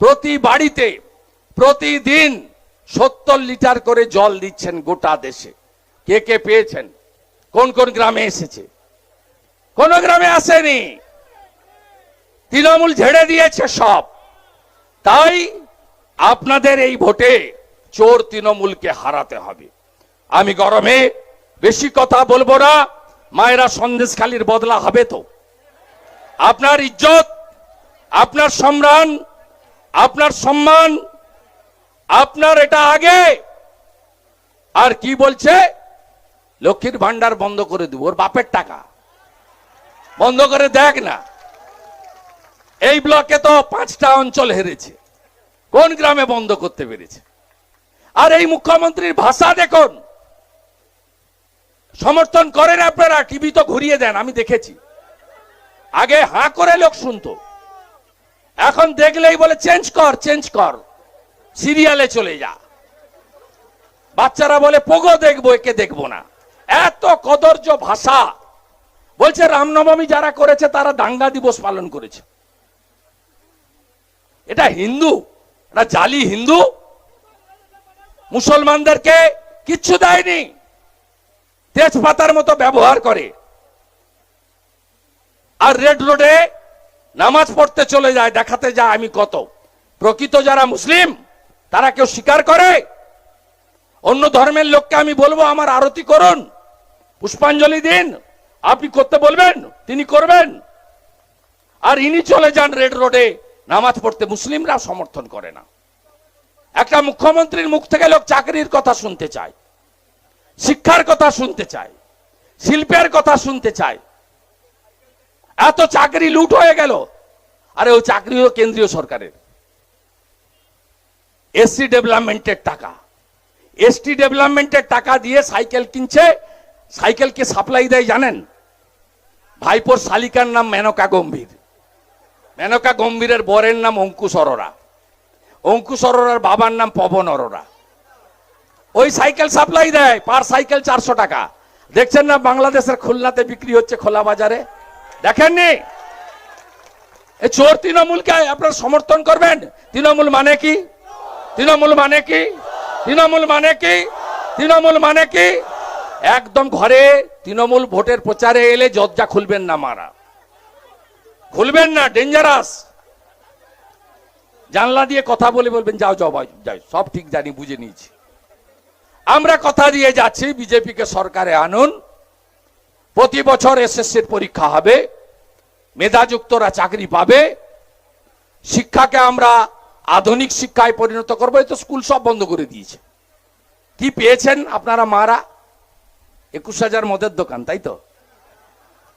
প্রতি বাড়িতে প্রতিদিন সত্তর লিটার করে জল দিচ্ছেন গোটা দেশে। কে কে পেয়েছেন? কোন কোন গ্রামে এসেছে? কোন গ্রামে আসেনি। তৃণমূল ঝেড়ে দিয়েছে সব। তাই আপনাদের এই ভোটে চোর তৃণমূলকে হারাতে হবে। আমি গরমে বেশি কথা বলব না, মায়েরা সন্দেশখালির বদলা হবে তো। আপনার ইজ্জত, আপনার সম্মান আপনার সম্মান, আপনার এটা আগে। আর কি বলছে? লক্ষ্মীর ভান্ডার বন্ধ করে দেবো, ওর বাপের টাকা। বন্ধ করে দেখ না। এই ব্লকে তো পাঁচটা অঞ্চল হেরেছে। কোন গ্রামে বন্ধ করতে পেরেছে? আর এই মুখ্যমন্ত্রীর ভাষা দেখুন। সমর্থন করেন আপনারা, টিভি তো ঘুরিয়ে দেন, আমি দেখেছি। আগে হাঁ করে লোক শুনতো। এখন দেখলেই বলে চেঞ্জ কর চেঞ্জ কর। সিরিয়ালে চলে যা। বাচ্চারা বলে, পোগো দেখব, একে দেখব না। এত কদর্য ভাষা। বলছে, রামনবমী যারা করেছে, তারা দাঙ্গা দিবস পালন করেছে। এটা হিন্দু? এটা জালি হিন্দু? মুসলমানদেরকে কিচ্ছু দেয়নি। তেজপাতার মতো ব্যবহার করে। আর রেড রোডে নামাজ পড়তে চলে যায়, দেখাতে যায় আমি কত। প্রকৃত যারা মুসলিম, তারা কেউ স্বীকার করে? অন্য ধর্মের লোককে আমি বলব, আমার আরতি করুন, পুষ্পাঞ্জলি দিন, আপনি করতে বলবেন, তিনি করবেন। আর ইনি চলে যান রেড রোডে, নামাজ পড়তে মুসলিমরা সমর্থন করে না। একটা মুখ্যমন্ত্রীর মুখ থেকে লোক চাকরির কথা শুনতে চায়, শিক্ষার কথা শুনতে চায়, শিল্পের কথা শুনতে চায়। এত চাকরি লুট হয়ে গেল। আরে ওই চাকরিও কেন্দ্রীয় সরকারের। এসসি ডেভেলপমেন্টের টাকা। এসটি ডেভেলপমেন্টের টাকা দিয়ে সাইকেল কিনছে, সাইকেলকে সাপ্লাই দেয়, জানেন? ভাইপোর শালিকার নাম মেনকা গম্ভীর। মেনকা গম্ভীরের বরের নাম অঙ্কুশ অরোরা। অঙ্কুশ অরোরার বাবার নাম পবন অরোরা। ওই সাইকেল সাপ্লাই দেয়, পার সাইকেল চারশো টাকা। দেখছেন না, বাংলাদেশের খুলনাতে বিক্রি হচ্ছে খোলা বাজারে? দেখেননি? এ চোর তৃণমূলকে আপনারা সমর্থন করবেন? তৃণমূল মানে কি? তৃণমূল মানে কি? তৃণমূল মানে কি? তৃণমূল মানে কি? একদম ঘরে তৃণমূল ভোটের প্রচারে এলে জজ্জা খুলবেন না মারা। খুলবেন না ডেঞ্জারাস জানলা দিয়ে কথা বলে বলবেন, যাও যাও যাই, সব ঠিক জানি, বুঝে নিয়েছি। আমরা কথা দিয়ে যাচ্ছি, বিজেপিকে সরকারে আনুন। প্রতি বছর এসএসসির পরীক্ষা হবে, মেধাযুক্তরা চাকরি পাবে, শিক্ষাকে আমরা আধুনিক শিক্ষায় পরিণত করব, এই তো স্কুল সব বন্ধ করে দিয়েছে। কি পেয়েছেন আপনারা মারা? একুশ হাজার মদের দোকান, তাই তো?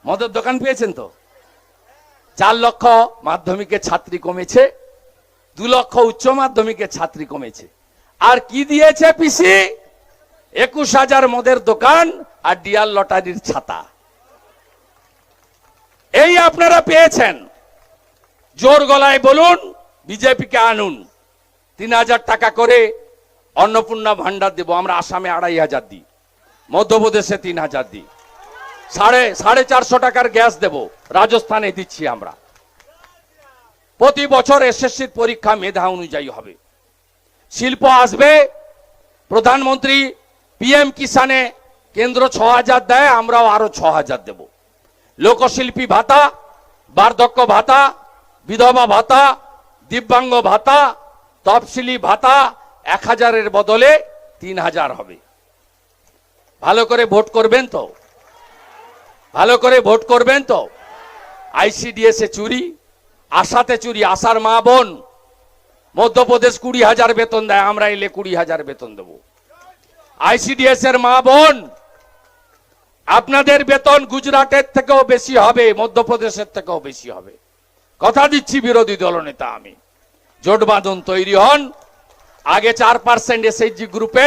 মদের দোকান পেয়েছেন তো? চার লক্ষ মাধ্যমিকের ছাত্রী কমেছে, দু লক্ষ উচ্চ মাধ্যমিকের ছাত্রী কমেছে। আর কি দিয়েছে পিসি? একুশ হাজার মদের দোকান আর ডিয়ার লটারির ছাতা। এই আপনারা পেয়েছেন। জোর গলায় বলুন, বিজেপিকে আনুন। তিন হাজার টাকা করে অন্নপূর্ণা ভান্ডার দেব, আমরা আসামে আড়াই হাজার দিই। মধ্যপ্রদেশে তিন হাজার দিই। সাড়ে সাড়ে চারশো টাকার গ্যাস দেব, রাজস্থানে দিচ্ছি আমরা। প্রতি বছর এসএসসির পরীক্ষা মেধা অনুযায়ী হবে। শিল্প আসবে, প্রধানমন্ত্রী পিএম কিষানে কেন্দ্র ছ হাজার দেয়, আমরাও আরও ছ হাজার দেব। লোকশিল্পী ভাতা, বার্ধক্য ভাতা, বিধবা ভাতা, দিব্যাঙ্গ ভাতা, তফসিলি ভাতা এক হাজারের বদলে তিন হাজার হবে। ভালো করে ভোট করবেন তো? ভালো করে ভোট করবেন তো? আইসিডিএস এ চুরি, আশাতে চুরি, আশার মা বোন। মধ্যপ্রদেশ কুড়ি হাজার বেতন দেয়, আমরা এলে কুড়ি হাজার বেতন দেব। আইসিডিএস এর মা বোন আপনাদের বেতন গুজরাটের থেকেও বেশি হবে, মধ্যপ্রদেশের থেকেও বেশি হবে। কথা দিচ্ছি বিরোধী দলনেতা আমি। জোট বাঁধন তৈরি হন। আগে চার পার্সেন্ট এসএইচজি গ্রুপে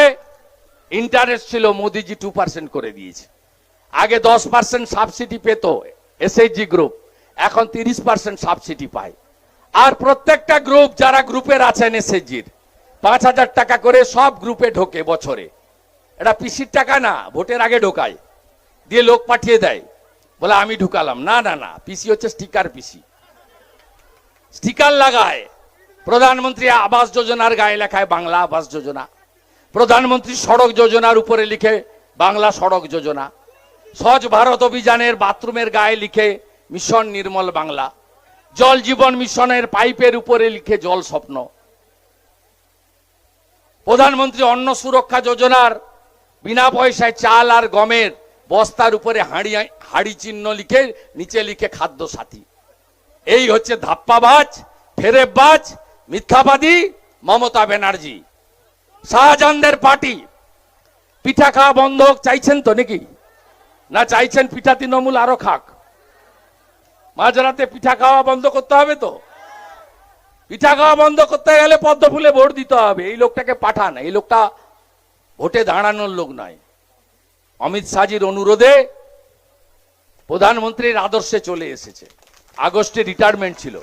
ইন্টারেস্ট ছিল, মোদিজি টু পার্সেন্ট করে দিয়েছে। আগে দশ পার্সেন্ট সাবসিডি পেত এসএইচজি গ্রুপ এখন তিরিশ পার্সেন্ট সাবসিডি পায়। আর প্রত্যেকটা গ্রুপ যারা গ্রুপের আছেন এসএইচজির পাঁচ হাজার টাকা করে সব গ্রুপে ঢোকে বছরে। এটা পিসির টাকা না, ভোটের আগে ঢোকায়। দিয়ে লোক পাঠিয়ে দেয়। বলে, আমি ঢুকালাম। না না না, পিসি হচ্ছে স্টিকার পিসি। স্টিকার লাগায়। প্রধানমন্ত্রী আবাস যোজনার গায়ে লেখায় বাংলা আবাস যোজনা। প্রধানমন্ত্রী সড়ক যোজনার উপরে লিখে বাংলা সড়ক যোজনা। স্বচ্ছ ভারত অভিযানের বাথরুমের গায়ে লিখে মিশন নির্মল বাংলা। জল জীবন মিশনের পাইপের উপরে লিখে জল স্বপ্ন। প্রধানমন্ত্রী অন্ন সুরক্ষা যোজনার বিনা পয়সায় চাল আর গমের বস্তার উপরে হাঁড়ি হাঁড়ি চিহ্ন লিখে নিচে লিখে খাদ্য সাথী। এই হচ্ছে ধাপ্পাবাজ, ফেরেববাজ, মিথ্যাবাদী মমতা ব্যানার্জি। শাহজাহানদের পার্টি। পিঠা খাওয়া বন্ধ চাইছেন তো নাকি? না চাইছেন পিঠা তৃণমূল আরও খাক? মাঝরাতে পিঠা খাওয়া বন্ধ করতে হবে তো? পিঠা খাওয়া বন্ধ করতে গেলে পদ্ম ফুলে ভোট দিতে হবে। এই লোকটাকে পাঠান। এই লোকটা ভোটে দাঁড়ানোর লোক নয়। অমিত শাহজির অনুরোধে প্রধানমন্ত্রীর আদর্শে চলে এসেছে। আগস্টে রিটায়ারমেন্ট ছিল।